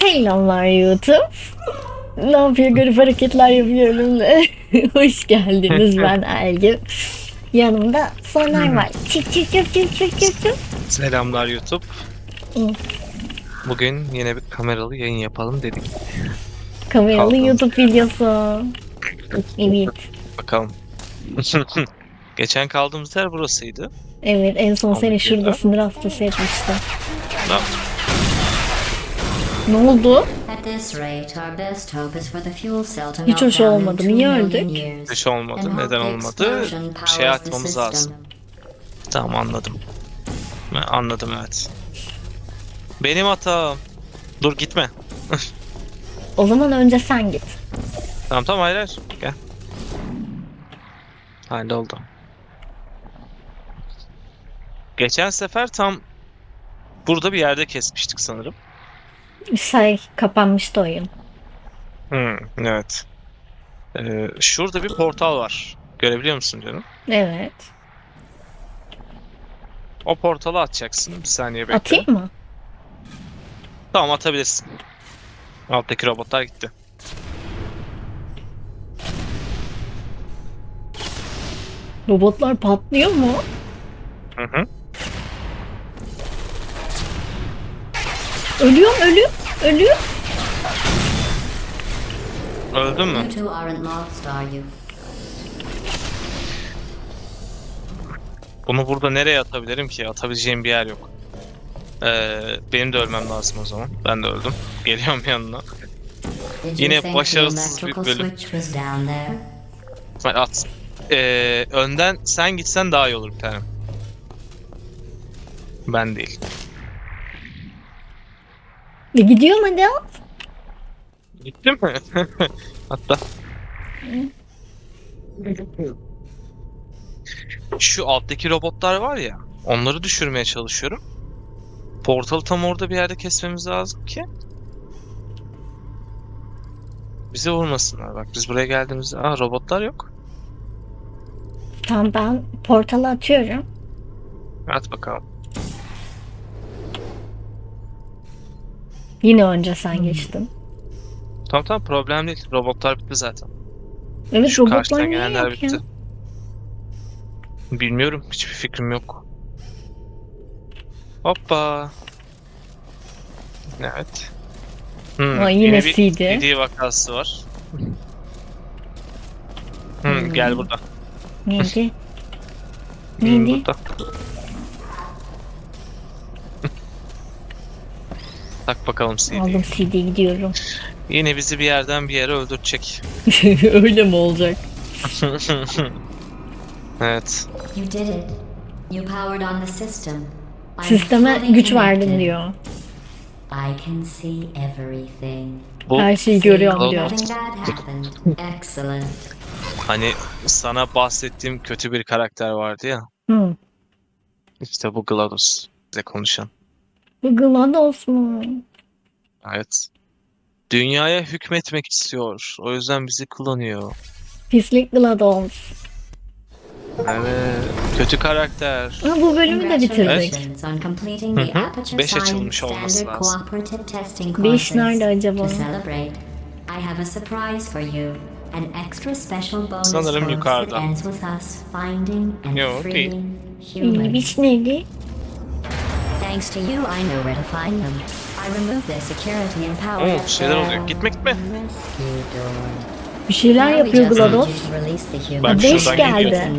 Selamlar YouTube. Ne yapıyor garip hareketler yapıyorum da. Hoş geldiniz ben Elgin. Yanımda Soner var. Çık çık çık çık çık çık çık. Selamlar YouTube. Bugün yine bir kameralı yayın yapalım dedik. Kameralı Kaldım. YouTube videosu. Evet. Bakalım. Geçen kaldığımız yer burasıydı. Evet en son seni şurada sinir hastası etmişti. Ne cell to Hiç hoş olmadı. Niye öldük? Hiç olmadı. Neden olmadı? Bir şey atmamız lazım. Tamam anladım. Anladım evet. Benim hatam. Dur gitme. O zaman önce sen git. Tamam tamam hayır hayır. Gel. Halloldu. Geçen sefer tam burada bir yerde kesmiştik sanırım. Şey kapanmıştı oyun. Hmm, evet. Ee, şurada bir portal var. Görebiliyor musun canım? Evet. O portalı atacaksın. Bir saniye bekle. Atayım mı? Tamam atabilirsin. Alttaki robotlar gitti. Robotlar patlıyor mu? Hı hı. Ölüyorum ölüyorum ölüyorum. Öldün mü? You two aren't lost, are you? Bunu burada nereye atabilirim ki? Atabileceğim bir yer yok. Ee, benim de ölmem lazım o zaman. Ben de öldüm. Geliyorum yanına. Did Yine think the başarısız bir electrical bölüm. switch was down there? Sen At. Ee, önden sen gitsen daha iyi olur bir tanem. Ben değil. E, gidiyorum hadi al. Gitti mi? Hatta. Şu alttaki robotlar var ya. Onları düşürmeye çalışıyorum. Portalı tam orada bir yerde kesmemiz lazım ki. Bize vurmasınlar. Bak biz buraya geldiğimizde... Aa robotlar yok. Tamam ben portala atıyorum. At bakalım. Yine önce sen geçtin. Tamam tamam problem değil. Robotlar bitti zaten. Evet Şu robotlar karşıdan niye gelenler yok ya? bitti. Bilmiyorum. Hiçbir fikrim yok. Hoppa. Evet. Hmm, Aa, yine bir CD. CD vakası var. Hmm, gel burada. Neydi? Hmm, Neydi? burada. Tak bakalım CD'yi. Aldım CD gidiyorum. Yine bizi bir yerden bir yere öldürecek. Öyle mi olacak? evet. You did it. You powered on the system. I'm Sisteme fully güç verdin connected. diyor. I can see everything. Bu Her şeyi See, görüyorum diyor. nothing bad happened. Excellent. hani sana bahsettiğim kötü bir karakter vardı ya. Hı. İşte bu GLaDOS. Bize konuşan. GLaDOS mu? Evet. Dünyaya hükmetmek istiyor. O yüzden bizi kullanıyor. Pislik GLaDOS. Evet. Kötü karakter. Ha, bu bölümü de bitirdik. Congratulations on completing the Hı hı. Aperture Beş Science açılmış olması Standard lazım. Cooperative Testing Beş courses. nerede acaba? To celebrate, I have a surprise for you. An extra special bonus Sanırım course yukarıda. that ends with us finding and Yo, değil. freeing humans. neydi? Thanks to you, I know where to find them. I removed their security and power. Oo, bir şeyler oluyor. Gitme, gitme. Bir şeyler yapıyor GLaDOS. Bak. Beş şuradan geldi.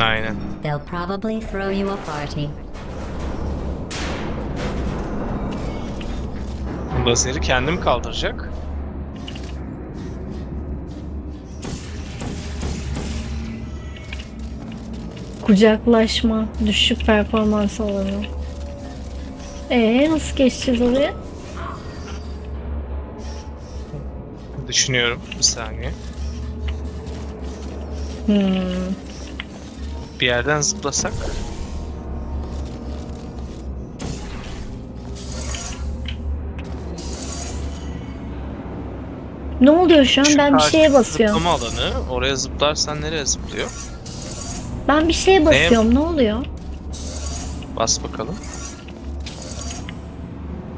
Aynen. They'll probably throw you a party. Lazeri kendim kaldıracak. Kucaklaşma, düşük performans alanı. Ee nasıl geçeceğiz oraya? Düşünüyorum. Bir saniye. Hmm. Bir yerden zıplasak. Ne oluyor şu an? Şu Ben bir şeye basıyorum. Zıplama alanı. Oraya zıplarsan nereye zıplıyor? Ben bir şeye basıyorum. Ne oluyor? Bas bakalım.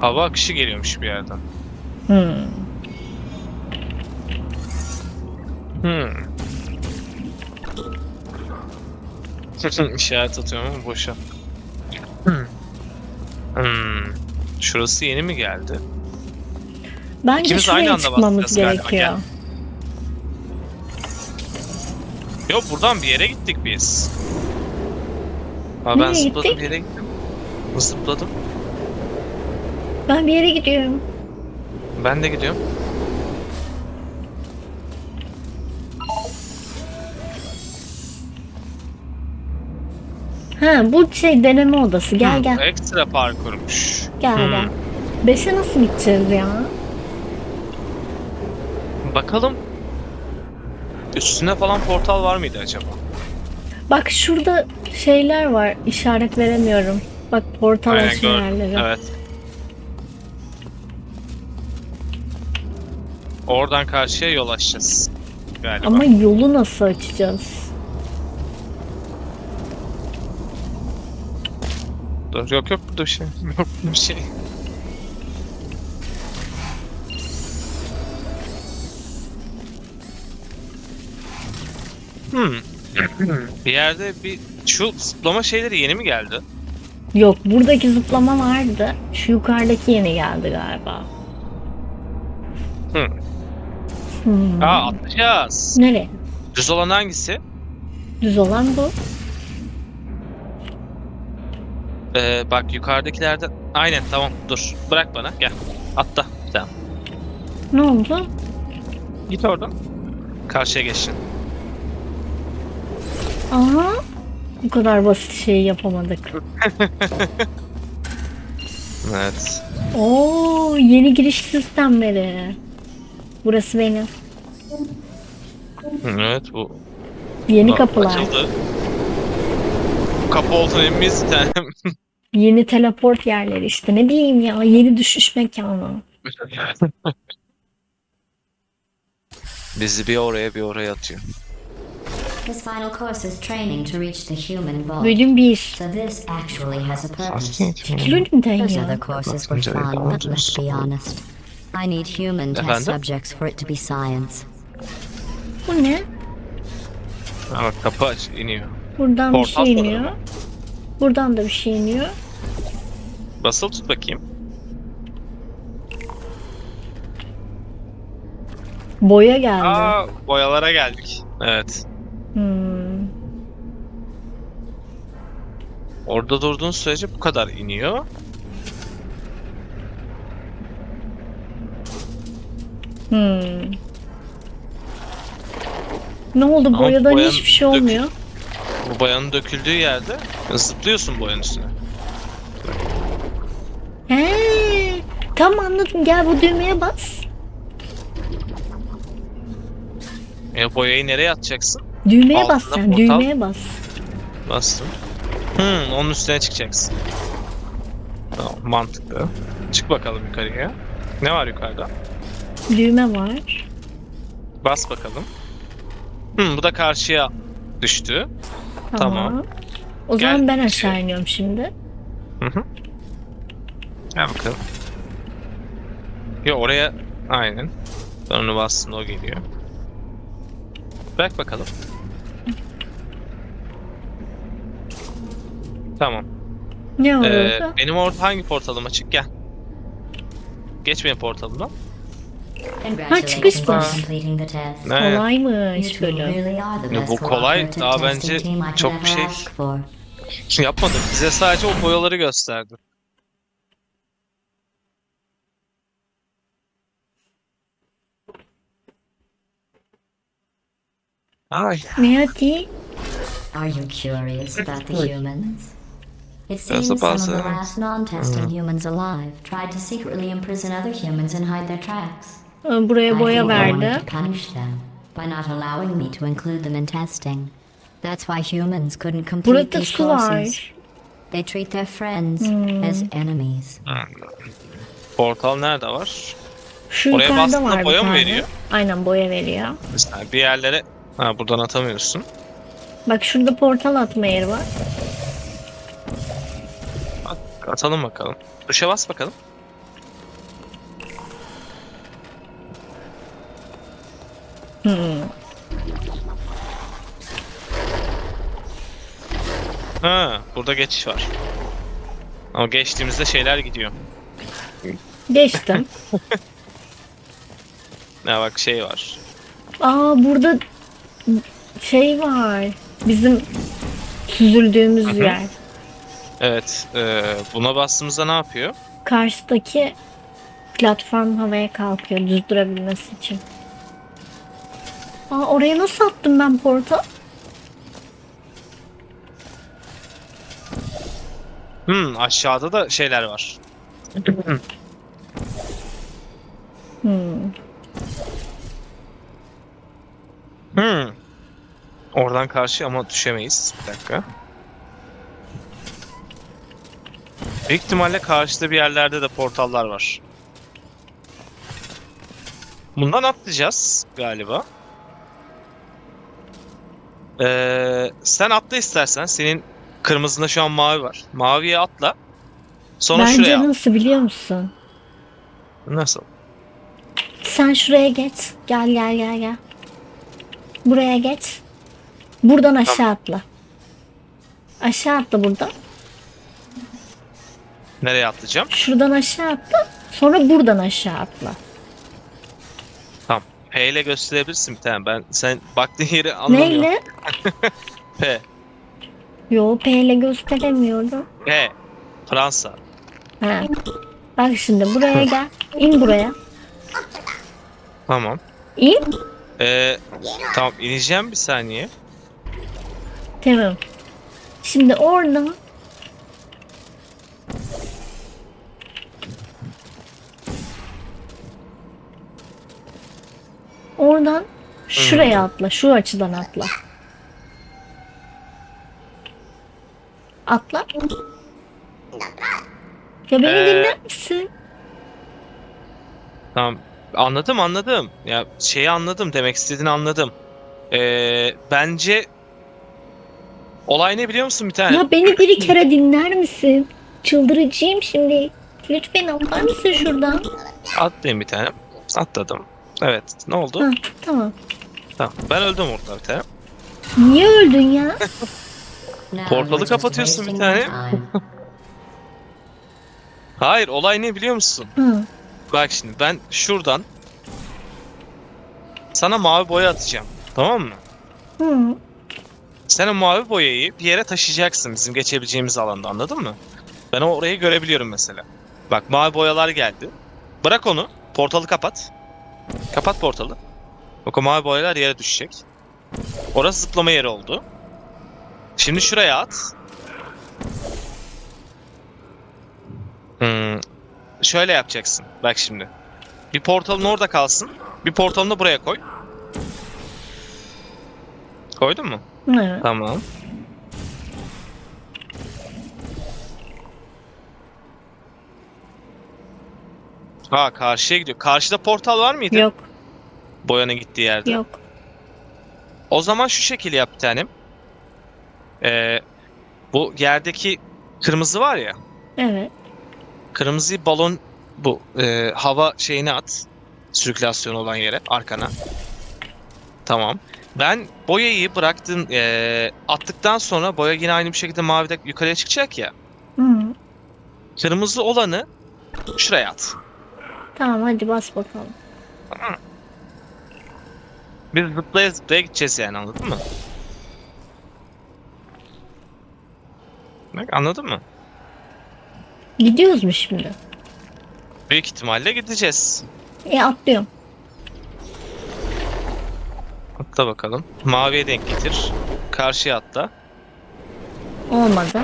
Hava akışı geliyormuş bir yerden. Hmm. Hmm. İşaret atıyorum ama boşa. Hmm. Hmm. Şurası yeni mi geldi? Bence İkimiz aynı şuraya anda çıkmamız basacağız galiba, gerekiyor. Yok buradan bir yere gittik biz. Ha, ben Nereye zıpladım gittik? bir yere gittim. Zıpladım. Ben bir yere gidiyorum. Ben de gidiyorum. Ha bu şey deneme odası. Gel Hmm, gel. Ekstra parkurmuş. Gel Hmm. gel. Beşe nasıl gideceğiz ya? Bakalım. Üstüne falan portal var mıydı acaba? Bak şurada şeyler var. İşaret veremiyorum. Bak portal Aynen, açma yerleri. Evet. Oradan karşıya yol açacağız. Galiba. Ama yolu nasıl açacağız? Dur, yok yok burada bir şey. Yok bir şey. Hmm. bir yerde bir şu zıplama şeyleri yeni mi geldi? Yok buradaki zıplama vardı. Şu yukarıdaki yeni geldi galiba. Hı. Hmm. Aa atlayacağız. Nereye? Düz olan hangisi? Düz olan bu. Ee, bak yukarıdakilerden. Aynen tamam dur. Bırak bana gel. Atla. Tamam. Ne oldu? Git oradan. Karşıya geçin. Aha. Bu kadar basit şeyi yapamadık. Evet. Oo, yeni giriş sistemleri. Burası benim. Evet bu. Yeni Aa, kapılar. Açıldı. Kapı bir tane? Yeni teleport yerleri işte. Ne bileyim ya. Yeni düşüş mekanı. Bizi bir oraya bir oraya atıyor. This final course is training to reach the human vault. Bölüm 1. So this actually has a purpose. Bölümden Those ya. other courses were fun, but let's be honest. I need human test Efendim? subjects for it to be science. Bu ne? Ama kapı aç iniyor. Buradan bir Portal şey sanırım iniyor. o. Buradan da bir şey iniyor. Basılı tut bakayım. Boya geldi. Aa boyalara geldik. Evet. Hmm. Orada durduğun sürece bu kadar iniyor. Hmm. Ne oldu? Ama Boyadan boyanın hiçbir şey dökü- olmuyor. Bu boyanın döküldüğü yerde zıplıyorsun boyanın üstüne. He, tam anladım. Gel bu düğmeye bas. E boyayı nereye atacaksın? Düğmeye Altında bas sen. portal. Düğmeye bas. Bastım. Hmm, onun üstüne çıkacaksın. Tamam, mantıklı. Çık bakalım yukarıya. Ne var yukarıda? Düğme var. Bas bakalım. Hmm, bu da karşıya düştü. Tamam. Tamam. O Gel, zaman ben aşağı iniyorum şimdi. Hı hı. Gel bakalım. Ya oraya aynen. Ben onu bastım o geliyor. Bırak bakalım. Tamam. Ne var Ee, benim orada hangi portalım açık? Gel. Geç benim portalımdan. The test. Ne? You Kolaymış bölüm. really are the Ya best bu kolay, daha bence çok bir şey- ask for. Yapmadık. Bize sadece o boyaları gösterdi. Ay. Ne hadi? Are you curious about the humans? It seems some of the last non-testing humans alive tried to secretly imprison other humans and hide their tracks. Ee, Buraya I boya verdi. to punish them by not allowing me to include them in testing. That's why humans couldn't complete Burada these su var. courses. They treat their friends as enemies. Portal nerede var? Şu Oraya bastığında boya mı veriyor? Aynen boya veriyor. Mesela bir yerlere... Ha buradan atamıyorsun. Bak şurada portal atma yeri var. Bak, atalım bakalım. Tuşa bas bakalım. Hmm. Ha, burada geçiş var. Ama geçtiğimizde şeyler gidiyor. Geçtim. Ya bak şey var. Aa burada şey var. Bizim süzüldüğümüz Hı hı. yer. Evet, e, buna bastığımızda ne yapıyor? Karşıdaki platform havaya kalkıyor düz durabilmesi için. Aa oraya nasıl attım ben portal? Hmm, aşağıda da şeyler var. Hmm. Hmm. Oradan karşı ama düşemeyiz. Bir dakika. Büyük ihtimalle karşıda bir yerlerde de portallar var. Bundan atlayacağız galiba. Ee, sen atla istersen. Senin kırmızında şu an mavi var. Maviye atla. Sonra Bence şuraya at. nasıl biliyor musun? Nasıl? Sen şuraya geç. Gel gel gel gel. Buraya geç. Buradan aşağı atla. Aşağı atla buradan. Nereye atlayacağım? Şuradan aşağı atla. Sonra buradan aşağı atla. P ile gösterebilirsin bir tane. Ben sen baktığın yeri anlamıyorum. Neyle? P. Yo P ile gösteremiyorum. P. Fransa. Ha. Bak şimdi buraya gel. İn buraya. Tamam. İn. Ee, tamam ineceğim bir saniye. Tamam. Şimdi oradan Oradan şuraya atla. Şu açıdan atla. Atla. Ya beni Ee, dinler misin? Tamam. Anladım anladım. Ya şeyi anladım. Demek istediğini anladım. Ee, bence olay ne biliyor musun bir tane? Ya beni bir kere dinler misin? Çıldıracağım şimdi. Lütfen atlar mısın şuradan? Atlayayım bir tane. Atladım. Evet. Ne oldu? Ha, tamam. Tamam. Ben öldüm orada bir tane. Niye öldün ya? Portalı kapatıyorsun bir tane. Hayır olay ne biliyor musun? Hı. Bak şimdi ben şuradan sana mavi boya atacağım. Tamam mı? Hı. Sen o mavi boyayı bir yere taşıyacaksın bizim geçebileceğimiz alanda anladın mı? Ben o orayı görebiliyorum mesela. Bak mavi boyalar geldi. Bırak onu. Portalı kapat. Kapat portalı. Bak o mavi boyalar yere düşecek. Orası zıplama yeri oldu. Şimdi şuraya at. Hmm, şöyle yapacaksın. Bak şimdi. Bir portalın orada kalsın. Bir portalını buraya koy. Koydun mu? Evet. Tamam. Ha karşıya gidiyor. Karşıda portal var mıydı? Yok, Boyanın gittiği yerde. yok. O zaman şu şekil yap bir tanem. Ee, bu yerdeki kırmızı var ya. Evet. Kırmızı balon bu. e, hava şeyini at. Sirkülasyon olan yere arkana. Tamam. Ben boyayı bıraktın e, attıktan sonra boya yine aynı bir şekilde mavide yukarıya çıkacak ya. Hı. Kırmızı olanı şuraya at. Tamam hadi bas bakalım. Biz zıplaya zıplaya gideceğiz yani anladın mı? Bak anladın mı? Gidiyoruz mu şimdi? Büyük ihtimalle gideceğiz. E atlıyorum. Atla bakalım. Maviye denk getir. Karşıya atla. Olmadı.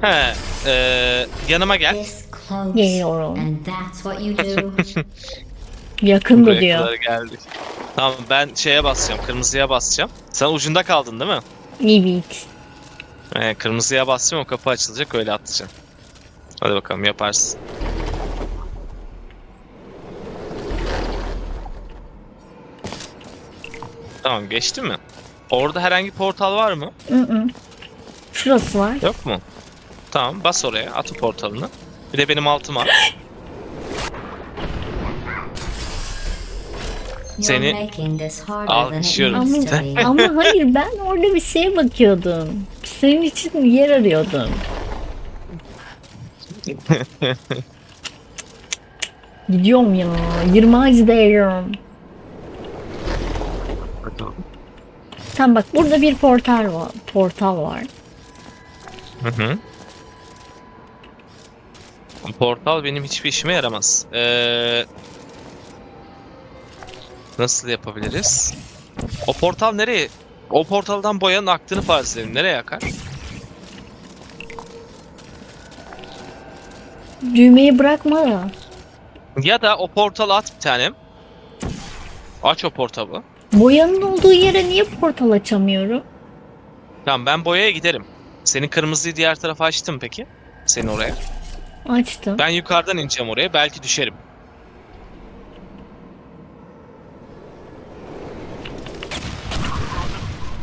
He, e, yanıma gel. Geliyorum. And that's what you do. Yakındı Buraya diyor. kadar geldik. Tamam ben şeye basacağım. Kırmızıya basacağım. Sen ucunda kaldın değil mi? Evet. He, kırmızıya basacağım o kapı açılacak öyle atlayacağım. Hadi bakalım yaparsın. Tamam geçti mi? Orada herhangi portal var mı? Hı hı. Şurası var. Yok mu? Tamam bas oraya at o portalını. Bir de benim altıma. Seni making this harder than it alkışlıyorum. Ama, be. ama hayır ben orada bir şeye bakıyordum. Senin için yer arıyordum. Gidiyorum ya. 20 acıdayım. Tamam bak burada bir portal var. Portal var. Hı hı. Portal benim hiçbir işime yaramaz. Ee, nasıl yapabiliriz? O portal nereye? O portaldan boyanın aktığını farz edelim. Nereye akar? Düğmeyi bırakma da. Ya da o portalı at bir tanem. Aç o portalı. Boyanın olduğu yere niye portal açamıyorum? Tamam ben boyaya giderim. Senin kırmızıyı diğer tarafa açtım peki. Seni oraya. Açtım. Ben yukarıdan ineceğim oraya. Belki düşerim.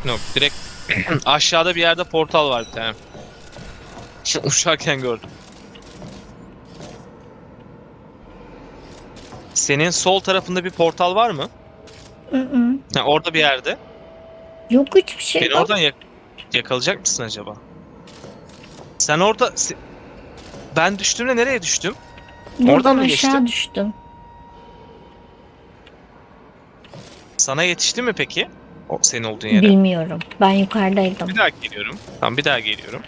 Yok direkt aşağıda bir yerde portal var bir tane. Uçarken gördüm. Senin sol tarafında bir portal var mı? Hı hı. Ha, orada bir yerde. Yok hiçbir şey Beni yok. oradan yak- yakalayacak mısın acaba? Sen orada... Ben düştüğümde nereye düştüm? Buradan oradan mı aşağı geçtin? düştüm. Sana yetişti mi peki? O senin olduğun yere. Bilmiyorum. Ben yukarıdaydım. Bir daha geliyorum. Tamam bir daha geliyorum.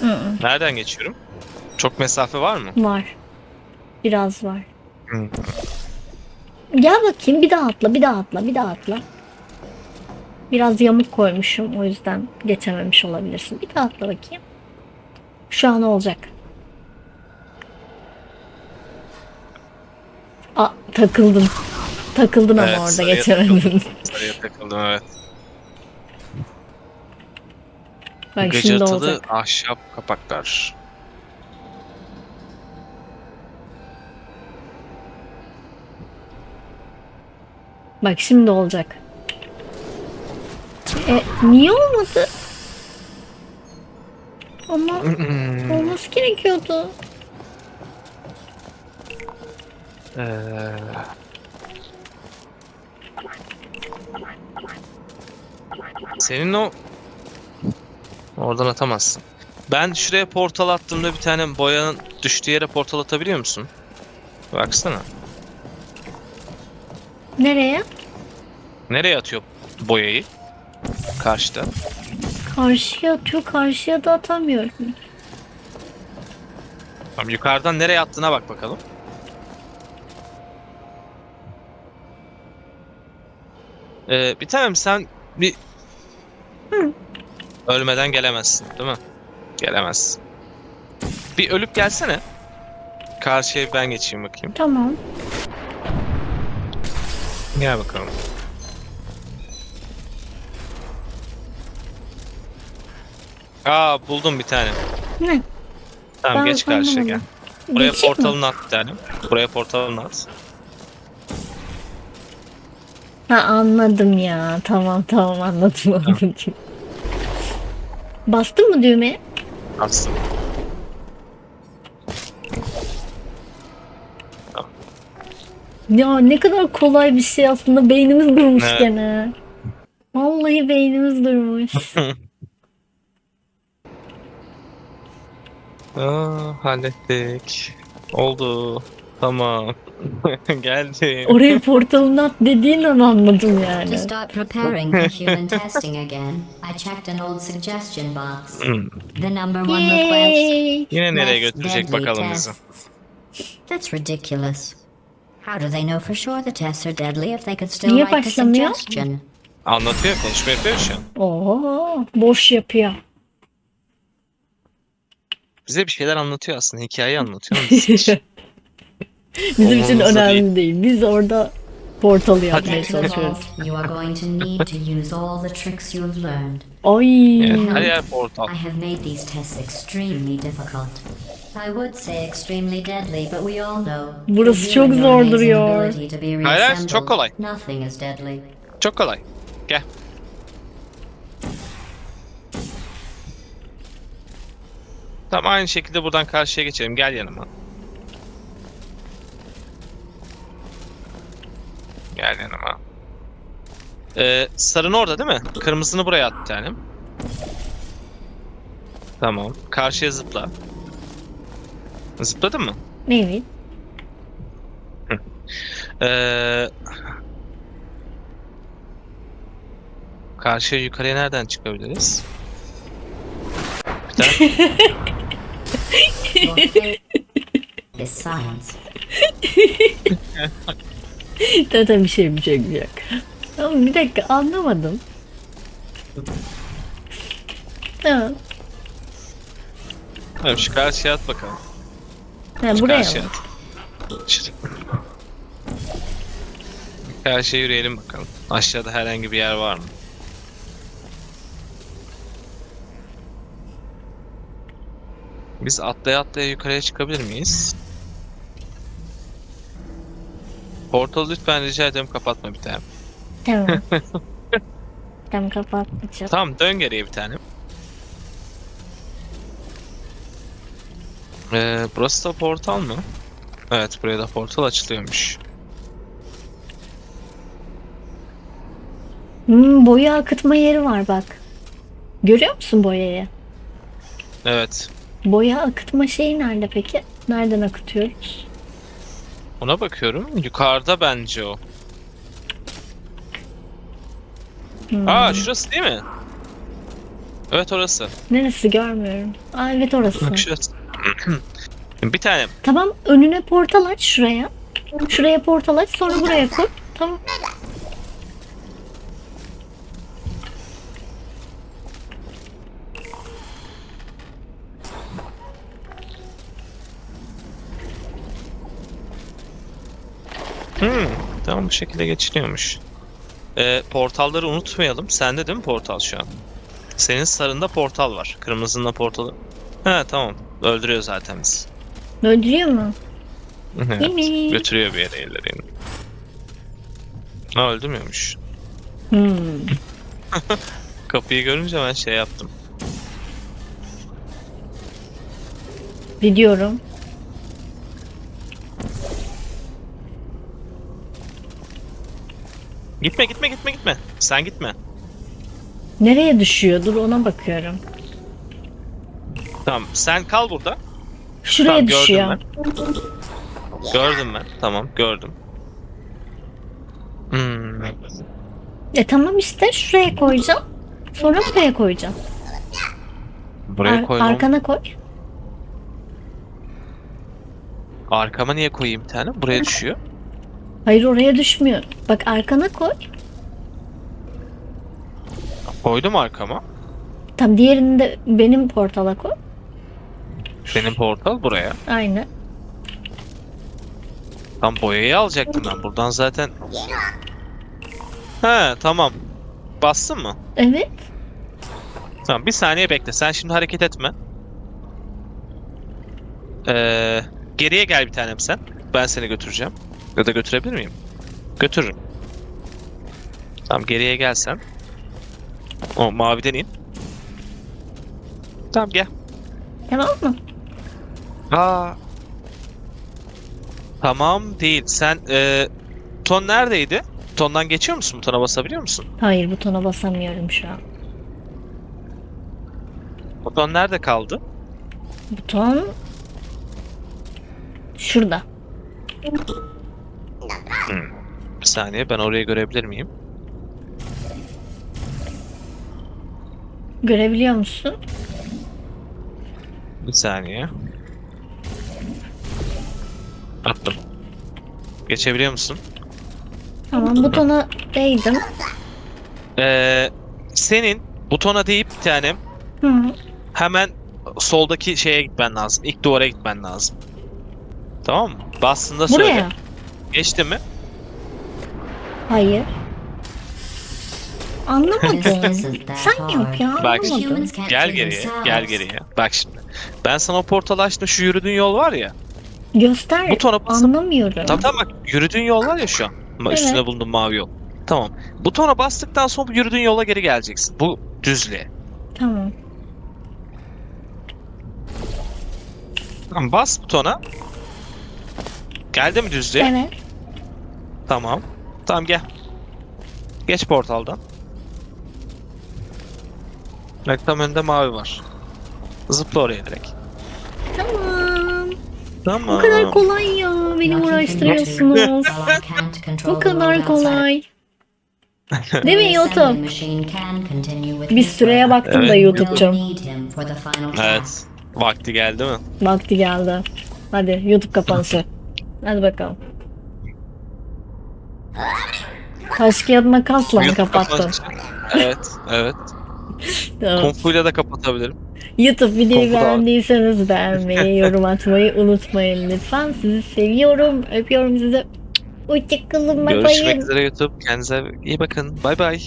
Hı hı. Nereden geçiyorum? Çok mesafe var mı? Var. Biraz var. Hı. Gel bakayım bir daha atla bir daha atla bir daha atla. Biraz yamuk koymuşum o yüzden geçememiş olabilirsin. Bir daha atla bakayım. Şu an olacak. Aa takıldın. Takıldın ama Evet, orada sarıya geçemedin. Sarıya takıldım evet. Bak şimdi olacak. ahşap kapaklar. Bak şimdi olacak. E, niye olmadı? Ama olması gerekiyordu. Ee, Senin o oradan atamazsın. Ben şuraya portal attığımda bir tane boyanın düştüğü yere portal atabiliyor musun? Baksana. Nereye? Nereye atıyor boyayı? Karşıda. Karşıya atıyor, karşıya da atamıyorum. Tamam yukarıdan nereye attığına bak bakalım. Ee, bir tanem sen bir ölmeden gelemezsin değil mi? Gelemezsin. Bir ölüp gelsene. Karşıya ben geçeyim bakayım. Tamam. Gel bakalım. Aa buldum bir tane. Ne? Tamam Ben geç karşıya gel. Buraya Geçecek mi? portalını at bir tane. Buraya portalını at. Ha anladım ya. Tamam tamam anladım anladım. Bastın mı düğmeye? Atsın. Ya ne kadar kolay bir şey aslında. Beynimiz durmuş Evet. gene. Vallahi beynimiz durmuş. Aa, hallettik. Oldu. Tamam. Geldi. Oraya portalını at dediğin an anladım To yani. start preparing for human testing again, I checked an old suggestion box. Hmm. The number one request Yay. Yine nereye less götürecek deadly bakalım bizi. tests. That's ridiculous. How do they know for sure the tests are deadly if they could still Niye write the başlamıyor? suggestion? Anlatıyor, konuşma yapıyor şu an. Oo, boş yapıyor. Bize bir şeyler anlatıyor aslında. Hikayeyi anlatıyor. ama biz hiç- Bizim için Umurumuzda önemli değil. Biz orada portalı yapmaya çalışıyoruz. vault, you are going to need to use all the tricks you have learned. Ay. Evet, her yer portal. I have made these tests extremely difficult. I would say extremely deadly, but we all know. Burası çok and your zor amazing duruyor. ability to be Hayır, hayır, çok reassembled, kolay. Nothing is deadly. Çok kolay. Gel. Tamam aynı şekilde buradan karşıya geçelim. Gel yanıma. Gel yanıma. Ee, sarın orada değil mi? Kırmızını buraya at tanem. Tamam. Karşıya zıpla. Zıpladın mı? Evet. Ee, karşıya yukarıya nereden çıkabiliriz? Bir tane is silence. Zaten bir şey bir şey yok. Ama bir dakika anlamadım. Tamam. Tamam, şu karşıya at bakalım. Ha, Şu buraya karşıya mı? at. Karşıya yürüyelim bakalım. Aşağıda herhangi bir yer var mı? Biz atlaya atlaya yukarıya çıkabilir miyiz? Portalı lütfen rica ederim kapatma bir tane. Tamam. tamam kapatmayacağım. Tamam dön geriye bir tane. Ee, burası da portal mı? Evet buraya da portal açılıyormuş. Hmm, boya akıtma yeri var bak. Görüyor musun boyayı? Evet. Boya akıtma şeyi nerede peki? Nereden akıtıyoruz? Ona bakıyorum. Yukarıda bence o. Hmm. Aa şurası değil mi? Evet orası. Neresi görmüyorum. Aa evet orası. Bak şurası. bir tane. Tamam önüne portal aç şuraya. Şuraya portal aç sonra buraya koy. Tamam. Hmm, tamam bu şekilde geçiliyormuş. Ee, portalları unutmayalım. Sende değil mi portal şu an? Senin sarında portal var. Kırmızında portalı. He tamam. Öldürüyor zaten bizi. Öldürüyor mu? Evet. Götürüyor bir yere ellerini. Ha öldürmüyormuş. Hmm. Kapıyı görünce ben şey yaptım. Gidiyorum. Gitme gitme gitme gitme. Sen gitme. Nereye düşüyor? Dur ona bakıyorum. Tamam sen kal burada. Şuraya Tamam, gördüm düşüyor. Gördüm ben. Tamam gördüm. Hmm. E tamam işte şuraya koyacağım. Sonra buraya koyacağım. Buraya Ar- koymam. arkana koy. Arkama niye koyayım bir tane? Buraya düşüyor. Hayır oraya düşmüyor. Bak arkana koy. Koydum arkama. Tam diğerini de benim portala koy. Benim portal buraya. Aynen. Tam boyayı alacaktım ben. Buradan zaten... He tamam. Bastın mı? Evet. Tamam bir saniye bekle. Sen şimdi hareket etme. Ee, geriye gel bir tanem sen. Ben seni götüreceğim. Ya da götürebilir miyim? Götürürüm. Tamam geriye gel sen. O maviden in. Tamam gel. Tamam mı? Aa. Tamam değil. Sen e, ton neredeydi? Tondan geçiyor musun? Butona basabiliyor musun? Hayır butona basamıyorum şu an. Buton nerede kaldı? Buton şurada. Bir saniye ben orayı görebilir miyim? Görebiliyor musun? Bir saniye. Attım. Geçebiliyor musun? Tamam butona değdim. Ee, senin butona deyip bir tanem Hı. hemen soldaki şeye gitmen lazım. İlk duvara gitmen lazım. Tamam mı? Bastığında söyle. Buraya. Geçti mi? Hayır. Anlamadım. Sen yap ya Bak anlamadım. Gel geriye, gel geriye. Bak şimdi. Ben sana o portalı açtım. Şu yürüdüğün yol var ya. Göster. Butona basıp Anlamıyorum. Tamam tamam bak yürüdüğün yol var ya şu an. Evet. Üstüne bulunduğun mavi yol. Tamam. Butona bastıktan sonra bu yürüdüğün yola geri geleceksin. Bu düzlüğe. Tamam. Tamam bas butona. Geldi mi düzlüğe? Evet. Tamam. Tamam gel. Geç portaldan. Bak tam önünde mavi var. Zıpla oraya direkt. Tamam. Tamam. Bu kadar kolay ya. Beni uğraştırıyorsunuz. Bu kadar kolay. Değil mi YouTube? Bir süreye baktım da Evet. We'll YouTube'cum. Evet. Vakti geldi mi? Vakti geldi. Hadi YouTube kapanışı. Hadi bakalım. Taş kağıt YouTube kapattın? kapanışı. Evet, evet. Tamam. Konfuyla da kapatabilirim. YouTube videoyu beğendiyseniz beğenmeyi, yorum atmayı unutmayın lütfen. Sizi seviyorum. Öpüyorum sizi. Hoşçakalın. Görüşmek üzere YouTube. Kendinize iyi bakın. Bay bay.